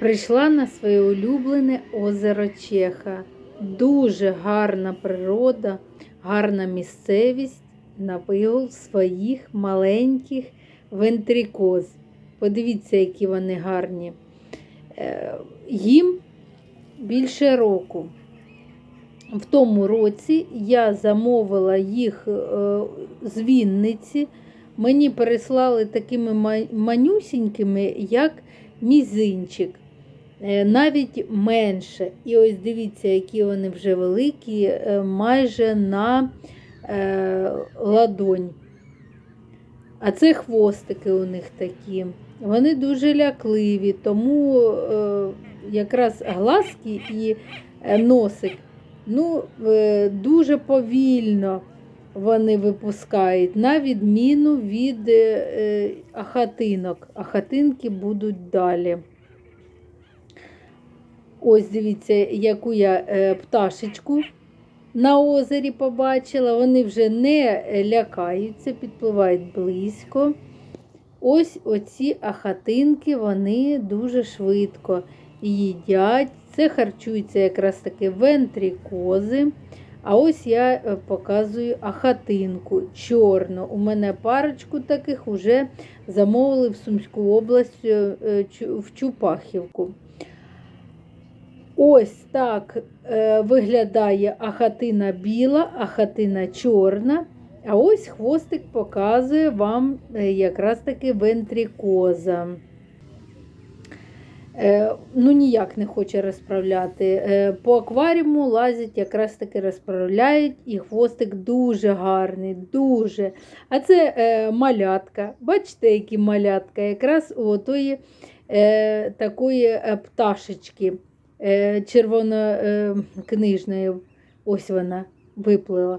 Прийшла на своє улюблене озеро Чеха. Дуже гарна природа, гарна місцевість на вигул своїх маленьких вентрикоз. Подивіться, які вони гарні. Е, Їм більше року. В тому році я замовила їх е, з Вінниці. Мені переслали такими ма- манюсінькими, як мізинчик, навіть менше. І ось дивіться, які вони вже великі, е, майже на е, ладонь. А це хвостики у них такі. Вони дуже лякливі, тому е, якраз глазки і е, носик ну, е, дуже повільно вони випускають, на відміну від е, е, ахатинок. Ахатинки будуть далі. Ось дивіться, яку я е, пташечку на озері побачила. Вони вже не лякаються, підпливають близько. Ось оці ахатинки, вони дуже швидко їдять. Це харчуються якраз таки вентрикози. А ось я е, показую ахатинку чорну. У мене парочку таких вже замовили в Сумську область е, в Чупахівку. Ось так е, виглядає ахатина біла, ахатина чорна. А ось хвостик показує вам е, якраз таки вентрикоза. Е, ну, ніяк не хоче розправляти. По акваріуму лазять, якраз таки розправляють, і хвостик дуже гарний, дуже. А це малятка. Бачите, які малятка? Якраз у отої такої пташечки е, червонокнижної. Ось вона виплила.